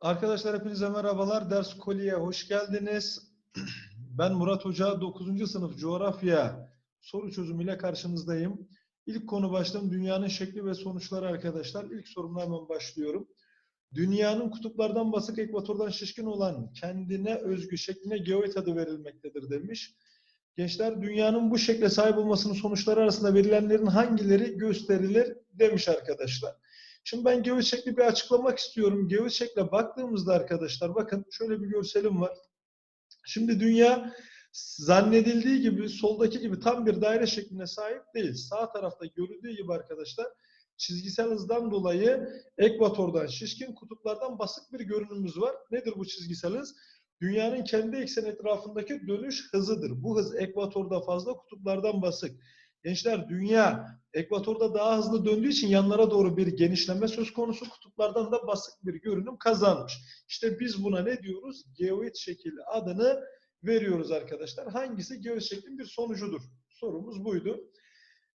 Arkadaşlar hepinize merhabalar. Ders Koli'ye hoş geldiniz. Ben Murat Hoca, 9. sınıf coğrafya soru çözümüyle karşınızdayım. İlk konu başlığım dünyanın şekli ve sonuçları arkadaşlar. İlk sorumla hemen başlıyorum. Dünyanın kutuplardan basık, ekvatordan şişkin olan kendine özgü şekline geoid adı verilmektedir demiş. Gençler dünyanın bu şekle sahip olmasının sonuçları arasında verilenlerin hangileri gösterilir demiş arkadaşlar. Şimdi ben geoid şekli bir açıklamak istiyorum. Geoid şekle baktığımızda arkadaşlar bakın şöyle bir görselim var. Şimdi dünya zannedildiği gibi soldaki gibi tam bir daire şekline sahip değil. Sağ tarafta görüldüğü gibi arkadaşlar çizgisel hızdan dolayı ekvatordan şişkin kutuplardan basık bir görünümümüz var. Nedir bu çizgisel hız? Dünyanın kendi eksen etrafındaki dönüş hızıdır. Bu hız ekvatorda fazla kutuplardan basık. Gençler dünya ekvatorda daha hızlı döndüğü için yanlara doğru bir genişleme söz konusu kutuplardan da basık bir görünüm kazanmış. İşte biz buna ne diyoruz? Geoid şekli adını veriyoruz arkadaşlar. Hangisi geoid şeklin bir sonucudur? Sorumuz buydu.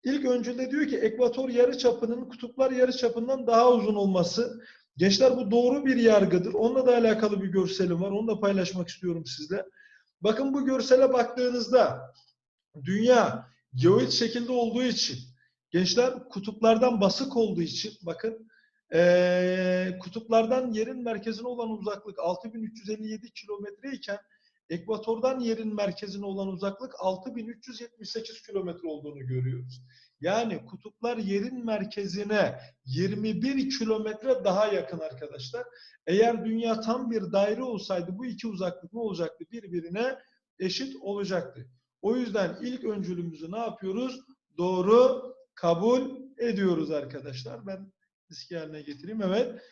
İlk öncülde diyor ki ekvator yarıçapının kutuplar yarıçapından daha uzun olması. Gençler bu doğru bir yargıdır. Onunla da alakalı bir görselim var. Onu da paylaşmak istiyorum sizle. Bakın bu görsele baktığınızda dünya geoid şekilde olduğu için gençler kutuplardan basık olduğu için bakın ee, kutuplardan yerin merkezine olan uzaklık 6357 kilometre iken ekvatordan yerin merkezine olan uzaklık 6378 kilometre olduğunu görüyoruz. Yani kutuplar yerin merkezine 21 kilometre daha yakın arkadaşlar. Eğer dünya tam bir daire olsaydı bu iki uzaklık ne olacaktı? Birbirine eşit olacaktı. O yüzden ilk öncülümüzü ne yapıyoruz? Doğru kabul ediyoruz arkadaşlar. Ben riski haline getireyim. Evet.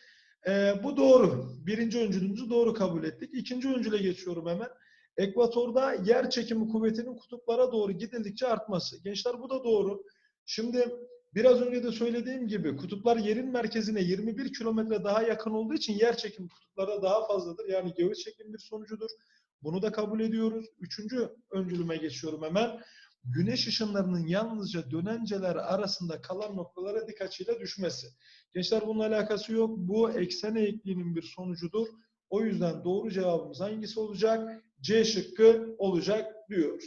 Ee, bu doğru. Birinci öncülümüzü doğru kabul ettik. İkinci öncüle geçiyorum hemen. Ekvatorda yer çekimi kuvvetinin kutuplara doğru gidildikçe artması. Gençler bu da doğru. Şimdi biraz önce de söylediğim gibi kutuplar yerin merkezine 21 kilometre daha yakın olduğu için yer çekimi kutuplara daha fazladır. Yani geoid şeklin bir sonucudur. Bunu da kabul ediyoruz. Üçüncü öncülüme geçiyorum hemen. Güneş ışınlarının yalnızca dönenceler arasında kalan noktalara dik açıyla düşmesi. Gençler bununla alakası yok. Bu eksen eğikliğinin bir sonucudur. O yüzden doğru cevabımız hangisi olacak? C şıkkı olacak diyoruz.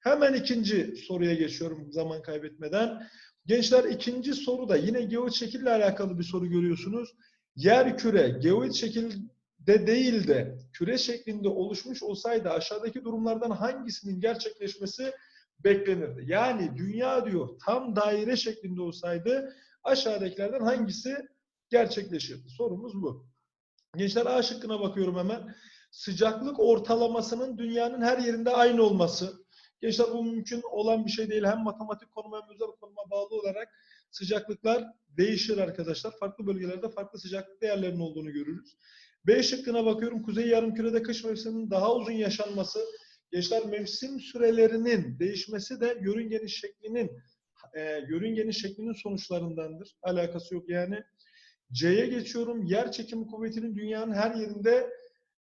Hemen ikinci soruya geçiyorum zaman kaybetmeden. Gençler ikinci soruda yine geoid şekille alakalı bir soru görüyorsunuz. Yer küre geoid şekilde değil de küre şeklinde oluşmuş olsaydı aşağıdaki durumlardan hangisinin gerçekleşmesi beklenirdi? Yani dünya diyor tam daire şeklinde olsaydı aşağıdakilerden hangisi gerçekleşirdi? Sorumuz bu. Gençler A şıkkına bakıyorum hemen. Sıcaklık ortalamasının dünyanın her yerinde aynı olması. Gençler bu mümkün olan bir şey değil. Hem matematik konuma hem özel konuma bağlı olarak sıcaklıklar değişir arkadaşlar. Farklı bölgelerde farklı sıcaklık değerlerinin olduğunu görürüz. B şıkkına bakıyorum. Kuzey yarımkürede kış mevsiminin daha uzun yaşanması. Gençler mevsim sürelerinin değişmesi de yörüngenin şeklinin e, yörüngenin şeklinin sonuçlarındandır. Alakası yok yani. C'ye geçiyorum. Yer çekimi kuvvetinin dünyanın her yerinde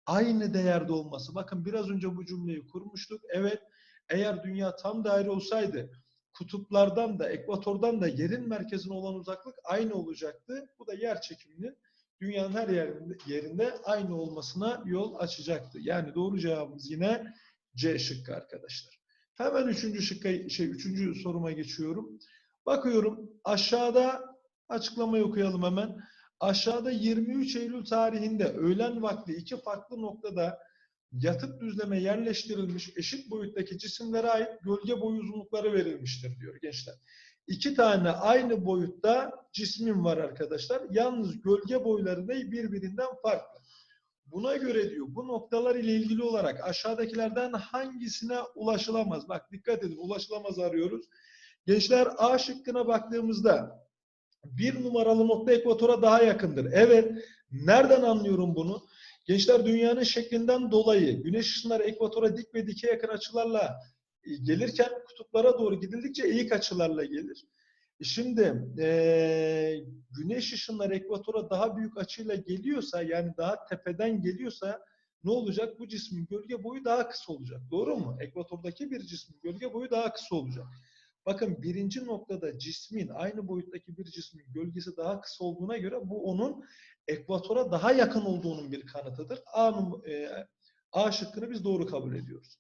aynı değerde olması. Bakın biraz önce bu cümleyi kurmuştuk. Evet, eğer dünya tam daire olsaydı kutuplardan da ekvatordan da yerin merkezine olan uzaklık aynı olacaktı. Bu da yer çekiminin dünyanın her yerinde, yerinde aynı olmasına yol açacaktı. Yani doğru cevabımız yine C şıkkı arkadaşlar. Hemen üçüncü şıkka, şey üçüncü soruma geçiyorum. Bakıyorum aşağıda açıklamayı okuyalım hemen. Aşağıda 23 Eylül tarihinde öğlen vakti iki farklı noktada yatıp düzleme yerleştirilmiş eşit boyuttaki cisimlere ait gölge boyu uzunlukları verilmiştir diyor gençler. İki tane aynı boyutta cismim var arkadaşlar. Yalnız gölge boyları ne birbirinden farklı. Buna göre diyor bu noktalar ile ilgili olarak aşağıdakilerden hangisine ulaşılamaz? Bak dikkat edin ulaşılamaz arıyoruz. Gençler A şıkkına baktığımızda bir numaralı nokta ekvatora daha yakındır. Evet. Nereden anlıyorum bunu? Gençler dünyanın şeklinden dolayı güneş ışınları ekvatora dik ve dikey yakın açılarla gelirken kutuplara doğru gidildikçe eğik açılarla gelir. Şimdi e, güneş ışınları ekvatora daha büyük açıyla geliyorsa yani daha tepeden geliyorsa ne olacak? Bu cismin gölge boyu daha kısa olacak. Doğru mu? Ekvatordaki bir cismin gölge boyu daha kısa olacak. Bakın birinci noktada cismin aynı boyuttaki bir cismin gölgesi daha kısa olduğuna göre bu onun ekvatora daha yakın olduğunun bir kanıtıdır. A, e, A şıkkını biz doğru kabul ediyoruz.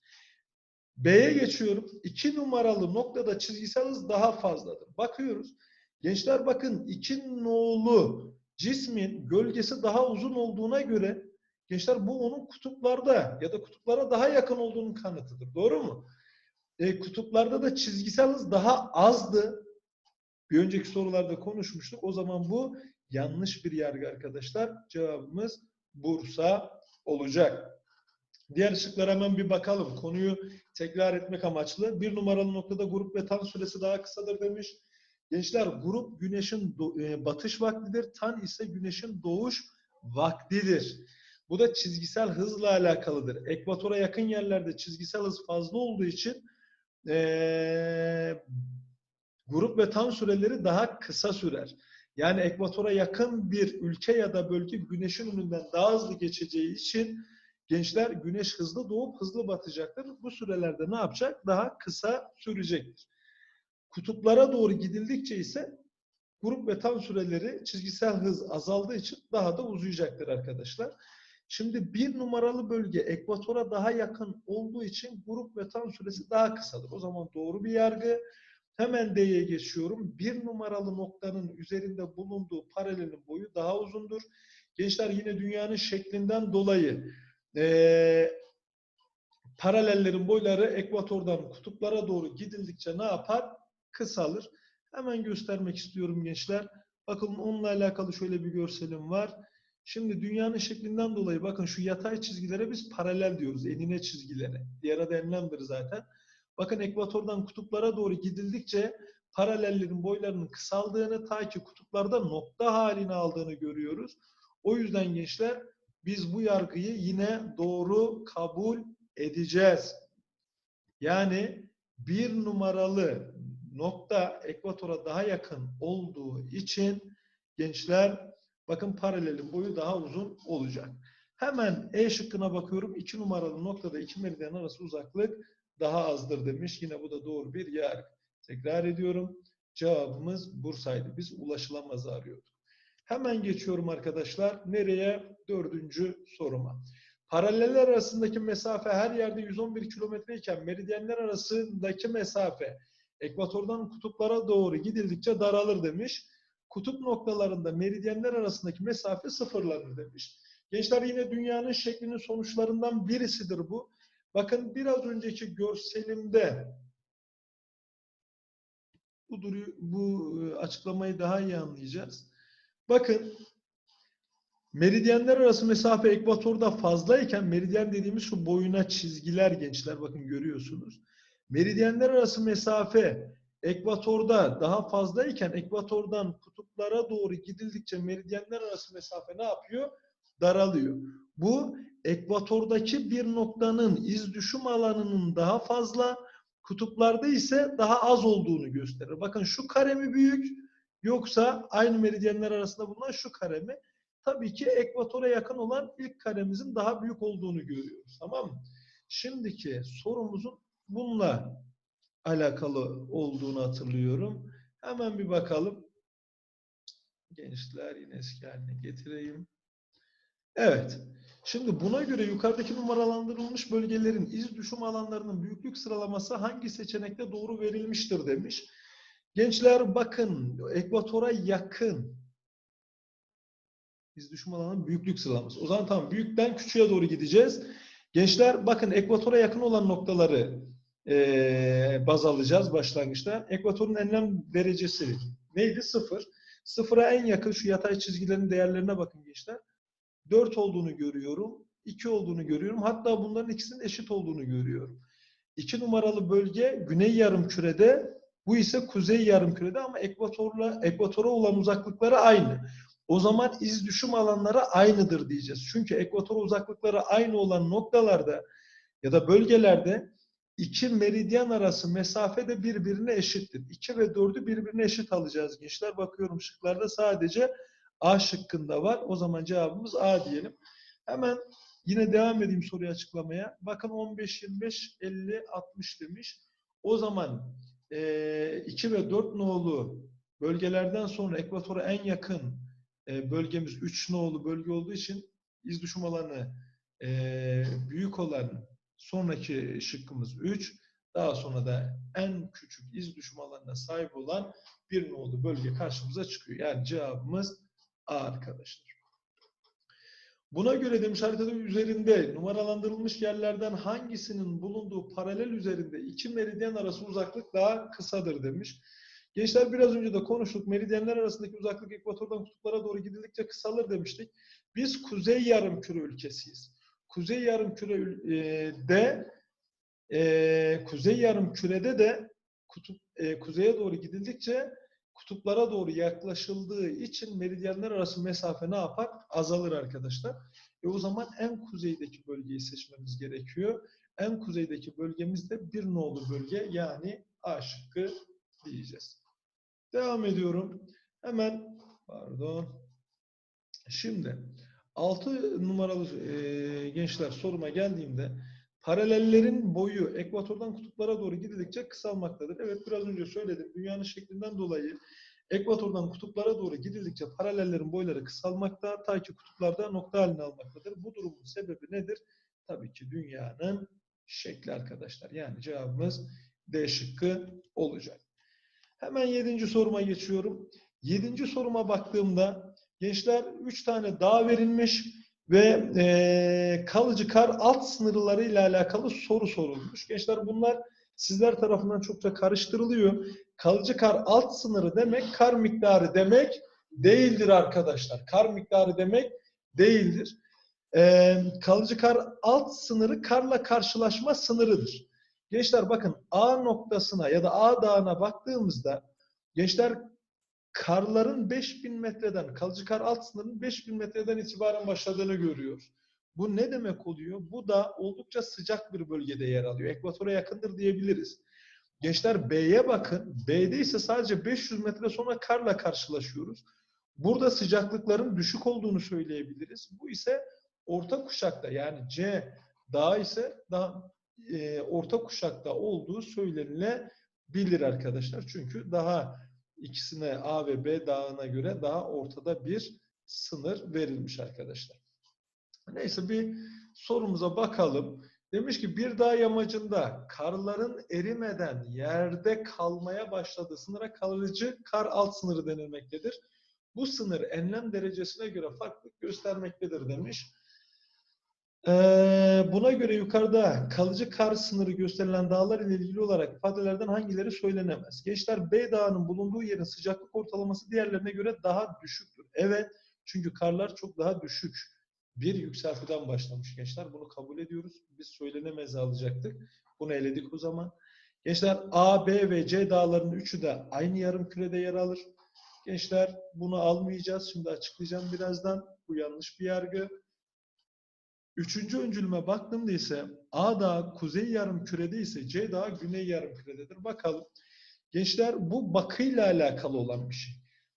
B'ye geçiyorum. 2 numaralı noktada çizgisel hız daha fazladır. Bakıyoruz. Gençler bakın 2 nolu cismin gölgesi daha uzun olduğuna göre gençler bu onun kutuplarda ya da kutuplara daha yakın olduğunun kanıtıdır. Doğru mu? E, kutuplarda da çizgisel hız daha azdı. Bir önceki sorularda konuşmuştuk. O zaman bu yanlış bir yargı arkadaşlar. Cevabımız Bursa olacak. Diğer şıklara hemen bir bakalım. Konuyu tekrar etmek amaçlı. Bir numaralı noktada grup ve tan süresi daha kısadır demiş. Gençler grup güneşin e, batış vaktidir. Tan ise güneşin doğuş vaktidir. Bu da çizgisel hızla alakalıdır. Ekvatora yakın yerlerde çizgisel hız fazla olduğu için eee, grup ve tan süreleri daha kısa sürer. Yani ekvatora yakın bir ülke ya da bölge güneşin önünden daha hızlı geçeceği için gençler güneş hızlı doğup hızlı batacaktır. Bu sürelerde ne yapacak? Daha kısa sürecektir. Kutuplara doğru gidildikçe ise grup ve tan süreleri çizgisel hız azaldığı için daha da uzayacaktır arkadaşlar. Şimdi bir numaralı bölge ekvatora daha yakın olduğu için grup ve tan süresi daha kısadır. O zaman doğru bir yargı. Hemen D'ye geçiyorum. Bir numaralı noktanın üzerinde bulunduğu paralelin boyu daha uzundur. Gençler yine dünyanın şeklinden dolayı eee, paralellerin boyları ekvatordan kutuplara doğru gidildikçe ne yapar? Kısalır. Hemen göstermek istiyorum gençler. Bakın onunla alakalı şöyle bir görselim var. Şimdi dünyanın şeklinden dolayı bakın şu yatay çizgilere biz paralel diyoruz. Enine çizgilere. Diğer adı enlemdir zaten. Bakın ekvatordan kutuplara doğru gidildikçe paralellerin boylarının kısaldığını ta ki kutuplarda nokta halini aldığını görüyoruz. O yüzden gençler biz bu yargıyı yine doğru kabul edeceğiz. Yani bir numaralı nokta ekvatora daha yakın olduğu için gençler bakın paralelin boyu daha uzun olacak. Hemen E şıkkına bakıyorum. 2 numaralı noktada iki meridyen arası uzaklık daha azdır demiş. Yine bu da doğru bir yargı. Tekrar ediyorum. Cevabımız Bursa'ydı. Biz ulaşılamazı arıyorduk. Hemen geçiyorum arkadaşlar. Nereye? Dördüncü soruma. Paraleller arasındaki mesafe her yerde 111 kilometre iken meridyenler arasındaki mesafe ekvatordan kutuplara doğru gidildikçe daralır demiş. Kutup noktalarında meridyenler arasındaki mesafe sıfırlanır demiş. Gençler yine dünyanın şeklinin sonuçlarından birisidir bu. Bakın biraz önceki görselimde bu, bu e, açıklamayı daha iyi anlayacağız. Bakın meridyenler arası mesafe ekvatorda fazlayken meridyen dediğimiz şu boyuna çizgiler gençler bakın görüyorsunuz. Meridyenler arası mesafe ekvatorda daha fazlayken ekvatordan kutuplara doğru gidildikçe meridyenler arası mesafe ne yapıyor? Daralıyor. Bu ekvatordaki bir noktanın iz düşüm alanının daha fazla, kutuplarda ise daha az olduğunu gösterir. Bakın şu kare mi büyük yoksa aynı meridyenler arasında bulunan şu kare mi? Tabii ki ekvatora yakın olan ilk karemizin daha büyük olduğunu görüyoruz. Tamam mı? Şimdiki sorumuzun bununla alakalı olduğunu hatırlıyorum. Hemen bir bakalım. Gençler yine eski haline getireyim. Evet. Şimdi buna göre yukarıdaki numaralandırılmış bölgelerin iz düşüm alanlarının büyüklük sıralaması hangi seçenekte doğru verilmiştir demiş. Gençler bakın ekvatora yakın iz düşüm alanının büyüklük sıralaması. O zaman tamam büyükten küçüğe doğru gideceğiz. Gençler bakın ekvatora yakın olan noktaları eee, baz alacağız başlangıçta. Ekvatorun enlem derecesi neydi? Sıfır. Sıfıra en yakın şu yatay çizgilerin değerlerine bakın gençler. 4 olduğunu görüyorum. 2 olduğunu görüyorum. Hatta bunların ikisinin eşit olduğunu görüyorum. 2 numaralı bölge güney yarımkürede, bu ise kuzey yarımkürede ama ekvatorla ekvatora olan uzaklıkları aynı. O zaman iz düşüm alanları aynıdır diyeceğiz. Çünkü ekvatora uzaklıkları aynı olan noktalarda ya da bölgelerde iki meridyen arası mesafe de birbirine eşittir. 2 ve 4'ü birbirine eşit alacağız gençler. Bakıyorum şıklarda sadece A şıkkında var. O zaman cevabımız A diyelim. Hemen yine devam edeyim soruyu açıklamaya. Bakın 15, 25, 50, 60 demiş. O zaman 2 ve 4 nolu bölgelerden sonra ekvatora en yakın e, bölgemiz 3 nolu bölge olduğu için iz düşüm alanı e, büyük olan sonraki şıkkımız 3. Daha sonra da en küçük iz düşüm alanına sahip olan bir nolu bölge karşımıza çıkıyor. Yani cevabımız A arkadaşlar. Buna göre demiş haritada üzerinde numaralandırılmış yerlerden hangisinin bulunduğu paralel üzerinde iki meridyen arası uzaklık daha kısadır demiş. Gençler biraz önce de konuştuk. Meridyenler arasındaki uzaklık ekvatordan kutuplara doğru gidildikçe kısalır demiştik. Biz kuzey yarımküre ülkesiyiz. Kuzey yarımkürede e, kuzey yarımkürede de kutup e, kuzeye doğru gidildikçe kutuplara doğru yaklaşıldığı için meridyenler arası mesafe ne yapar? Azalır arkadaşlar. E o zaman en kuzeydeki bölgeyi seçmemiz gerekiyor. En kuzeydeki bölgemiz de bir nolu bölge yani A şıkkı diyeceğiz. Devam ediyorum. Hemen pardon. Şimdi 6 numaralı e, gençler soruma geldiğimde paralellerin boyu ekvatordan kutuplara doğru gidildikçe kısalmaktadır. Evet biraz önce söyledim. Dünyanın şeklinden dolayı ekvatordan kutuplara doğru gidildikçe paralellerin boyları kısalmakta ta ki kutuplarda nokta halini almaktadır. Bu durumun sebebi nedir? Tabii ki dünyanın şekli arkadaşlar. Yani cevabımız D şıkkı olacak. Hemen yedinci soruma geçiyorum. Yedinci soruma baktığımda gençler üç tane dağ verilmiş ve e, kalıcı kar alt sınırları ile alakalı soru sorulmuş. Gençler bunlar sizler tarafından çokça karıştırılıyor. Kalıcı kar alt sınırı demek kar miktarı demek değildir arkadaşlar. Kar miktarı demek değildir. E, kalıcı kar alt sınırı karla karşılaşma sınırıdır. Gençler bakın A noktasına ya da A dağına baktığımızda gençler karların 5000 metreden, kalıcı kar alt sınırının 5000 metreden itibaren başladığını görüyoruz. Bu ne demek oluyor? Bu da oldukça sıcak bir bölgede yer alıyor. Ekvatora yakındır diyebiliriz. Gençler B'ye bakın. B'de ise sadece 500 metre sonra karla karşılaşıyoruz. Burada sıcaklıkların düşük olduğunu söyleyebiliriz. Bu ise orta kuşakta yani C dağ ise daha e, orta kuşakta olduğu söylenilebilir arkadaşlar. Çünkü daha ikisine A ve B dağına göre daha ortada bir sınır verilmiş arkadaşlar. Neyse bir sorumuza bakalım. Demiş ki bir dağ yamacında karların erimeden yerde kalmaya başladığı sınıra kalıcı kar alt sınırı denilmektedir. Bu sınır enlem derecesine göre farklılık göstermektedir demiş. Ee, buna göre yukarıda kalıcı kar sınırı gösterilen dağlar ile ilgili olarak ifadelerden hangileri söylenemez? Gençler B dağının bulunduğu yerin sıcaklık ortalaması diğerlerine göre daha düşüktür. Evet çünkü karlar çok daha düşük. Bir yükseltiden başlamış gençler. Bunu kabul ediyoruz. Biz söylenemez alacaktık. Bunu eledik o zaman. Gençler A, B ve C dağlarının üçü de aynı yarım kürede yer alır. Gençler bunu almayacağız. Şimdi açıklayacağım birazdan. Bu yanlış bir yargı. Üçüncü öncülüme baktığımda ise A dağı kuzey yarım kürede ise C dağı güney yarım kürededir. Bakalım. Gençler bu bakıyla alakalı olan bir şey.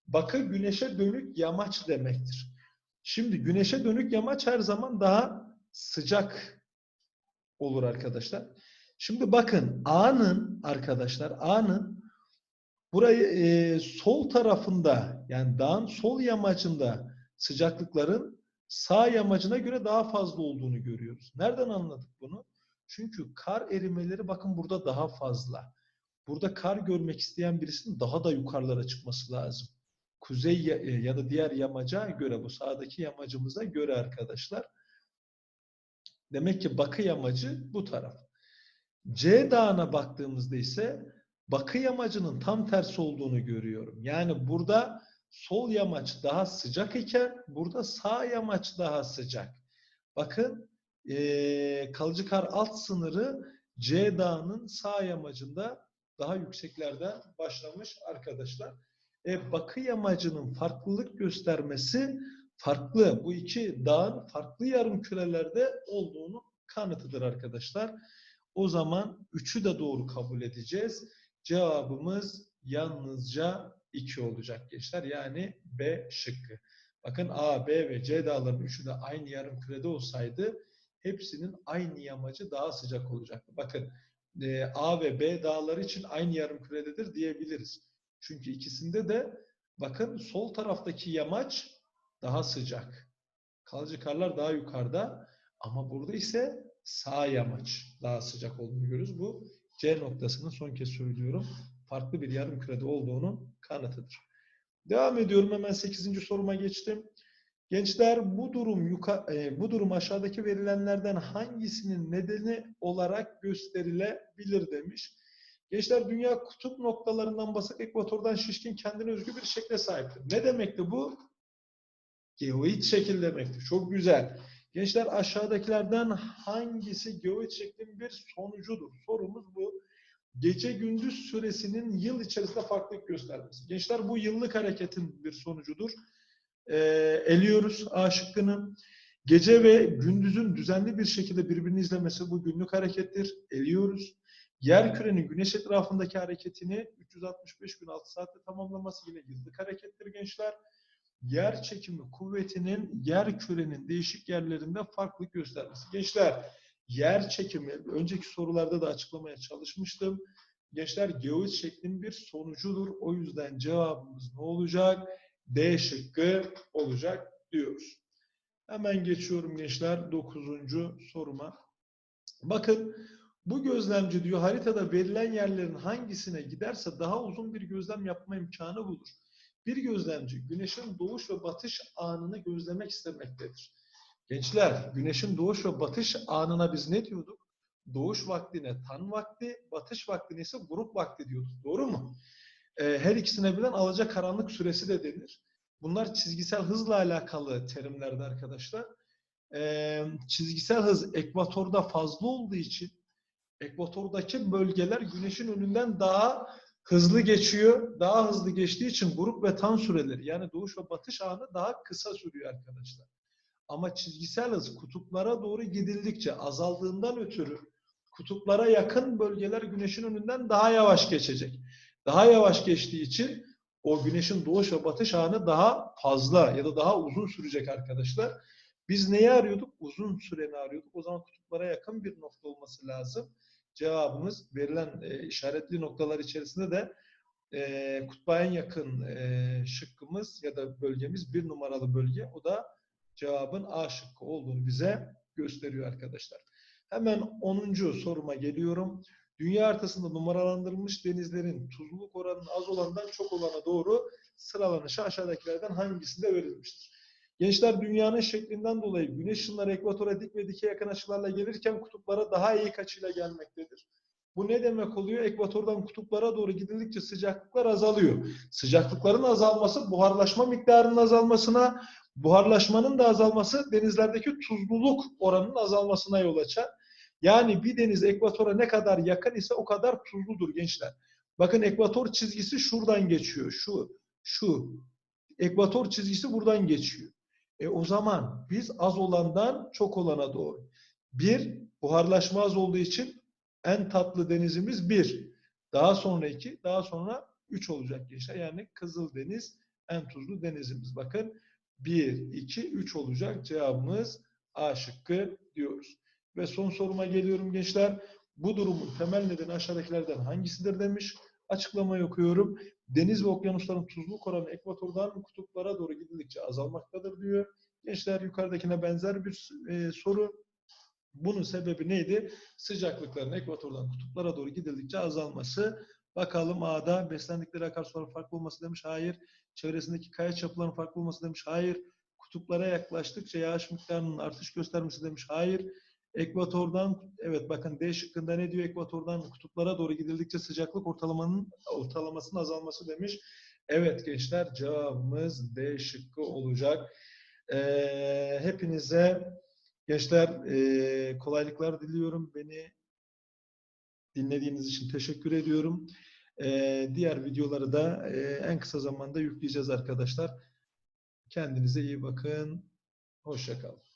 Bakı güneşe dönük yamaç demektir. Şimdi güneşe dönük yamaç her zaman daha sıcak olur arkadaşlar. Şimdi bakın A'nın arkadaşlar A'nın burayı e, sol tarafında yani dağın sol yamacında sıcaklıkların sağ yamacına göre daha fazla olduğunu görüyoruz. Nereden anladık bunu? Çünkü kar erimeleri bakın burada daha fazla. Burada kar görmek isteyen birisinin daha da yukarılara çıkması lazım. Kuzey ya da diğer yamaca göre bu sağdaki yamacımıza göre arkadaşlar. Demek ki bakı yamacı bu taraf. C dağına baktığımızda ise bakı yamacının tam tersi olduğunu görüyorum. Yani burada sol yamaç daha sıcak iken burada sağ yamaç daha sıcak. Bakın e, kalıcı kar alt sınırı C dağının sağ yamacında daha yükseklerden başlamış arkadaşlar. E, bakı yamacının farklılık göstermesi farklı. Bu iki dağın farklı yarım kürelerde olduğunu kanıtıdır arkadaşlar. O zaman üçü de doğru kabul edeceğiz. Cevabımız yalnızca 2 olacak gençler. Yani B şıkkı. Bakın A, B ve C dağların üçü de aynı yarım kürede olsaydı hepsinin aynı yamacı daha sıcak olacaktı. Bakın e, A ve B dağları için aynı yarım kürededir diyebiliriz. Çünkü ikisinde de bakın sol taraftaki yamaç daha sıcak. Kalıcı karlar daha yukarıda ama burada ise sağ yamaç daha sıcak olduğunu görüyoruz. Bu C noktasının son kez söylüyorum. Farklı bir yarım kürede olduğunun kanıtıdır. Devam ediyorum hemen 8. soruma geçtim. Gençler bu durum yuka, e, bu durum aşağıdaki verilenlerden hangisinin nedeni olarak gösterilebilir demiş. Gençler dünya kutup noktalarından basık ekvatordan şişkin kendine özgü bir şekle sahiptir. Ne demekti bu? Geoid şekil demektir. Çok güzel. Gençler aşağıdakilerden hangisi geoid şeklin bir sonucudur? Sorumuz bu. Gece gündüz süresinin yıl içerisinde farklılık göstermesi. Gençler bu yıllık hareketin bir sonucudur. Ee, eliyoruz A şıkkını. Gece ve gündüzün düzenli bir şekilde birbirini izlemesi bu günlük harekettir. Eliyoruz. Yer kürenin güneş etrafındaki hareketini 365 gün 6 saatte tamamlaması yine yıllık harekettir gençler. Yer çekimi kuvvetinin yer kürenin değişik yerlerinde farklılık göstermesi. Gençler yer çekimi önceki sorularda da açıklamaya çalışmıştım. Gençler geoid şeklin bir sonucudur. O yüzden cevabımız ne olacak? D şıkkı olacak diyoruz. Hemen geçiyorum gençler 9. soruma. Bakın bu gözlemci diyor haritada verilen yerlerin hangisine giderse daha uzun bir gözlem yapma imkanı bulur. Bir gözlemci güneşin doğuş ve batış anını gözlemek istemektedir. Gençler güneşin doğuş ve batış anına biz ne diyorduk? Doğuş vaktine tan vakti, batış vaktine ise grup vakti diyorduk. Doğru mu? Ee, her ikisine bilen alacak karanlık süresi de denir. Bunlar çizgisel hızla alakalı terimlerdi arkadaşlar. Ee, çizgisel hız ekvatorda fazla olduğu için ekvatordaki bölgeler güneşin önünden daha hızlı geçiyor. Daha hızlı geçtiği için grup ve tan süreleri yani doğuş ve batış anı daha kısa sürüyor arkadaşlar. Ama çizgisel hız kutuplara doğru gidildikçe azaldığından ötürü kutuplara yakın bölgeler güneşin önünden daha yavaş geçecek. Daha yavaş geçtiği için o güneşin doğuş ve batış anı daha fazla ya da daha uzun sürecek arkadaşlar. Biz neyi arıyorduk? Uzun süreni arıyorduk. O zaman kutuplara yakın bir nokta olması lazım. Cevabımız verilen e, işaretli noktalar içerisinde de e, kutba yakın e, şıkkımız ya da bölgemiz bir numaralı bölge. O da cevabın A şıkkı olduğunu bize gösteriyor arkadaşlar. Hemen 10. soruma geliyorum. Dünya haritasında numaralandırılmış denizlerin tuzluluk oranının az olandan çok olana doğru sıralanışı aşağıdakilerden hangisinde verilmiştir? Gençler dünyanın şeklinden dolayı güneş ışınları ekvatora dik ve dike yakın açılarla gelirken kutuplara daha eğik açıyla gelmektedir. Bu ne demek oluyor? Ekvatordan kutuplara doğru gidildikçe sıcaklıklar azalıyor. Sıcaklıkların azalması buharlaşma miktarının azalmasına, buharlaşmanın da azalması denizlerdeki tuzluluk oranının azalmasına yol açar. Yani bir deniz ekvatora ne kadar yakın ise o kadar tuzludur gençler. Bakın ekvator çizgisi şuradan geçiyor. Şu, şu. Ekvator çizgisi buradan geçiyor. E o zaman biz az olandan çok olana doğru. Bir, buharlaşma az olduğu için en tatlı denizimiz bir. Daha sonra iki, daha sonra üç olacak gençler. Yani Kızıldeniz en tuzlu denizimiz. Bakın bir, iki, üç olacak. Cevabımız A şıkkı diyoruz. Ve son soruma geliyorum gençler. Bu durumun temel nedeni aşağıdakilerden hangisidir demiş. Açıklamayı okuyorum. Deniz ve okyanusların tuzluluk oranı ekvatordan kutuplara doğru gidildikçe azalmaktadır diyor. Gençler yukarıdakine benzer bir e, soru. Bunun sebebi neydi? Sıcaklıkların ekvatordan kutuplara doğru gidildikçe azalması. Bakalım A'da beslendikleri akarsuların farklı olması demiş. Hayır. Çevresindeki kaya çapılarının farklı olması demiş. Hayır. Kutuplara yaklaştıkça yağış miktarının artış göstermesi demiş. Hayır. Ekvatordan, evet bakın D şıkkında ne diyor? Ekvatordan kutuplara doğru gidildikçe sıcaklık ortalamanın ortalamasının azalması demiş. Evet gençler cevabımız D şıkkı olacak. Ee, hepinize gençler e, kolaylıklar diliyorum. Beni dinlediğiniz için teşekkür ediyorum. Ee, diğer videoları da e, en kısa zamanda yükleyeceğiz arkadaşlar. Kendinize iyi bakın. Hoşçakalın.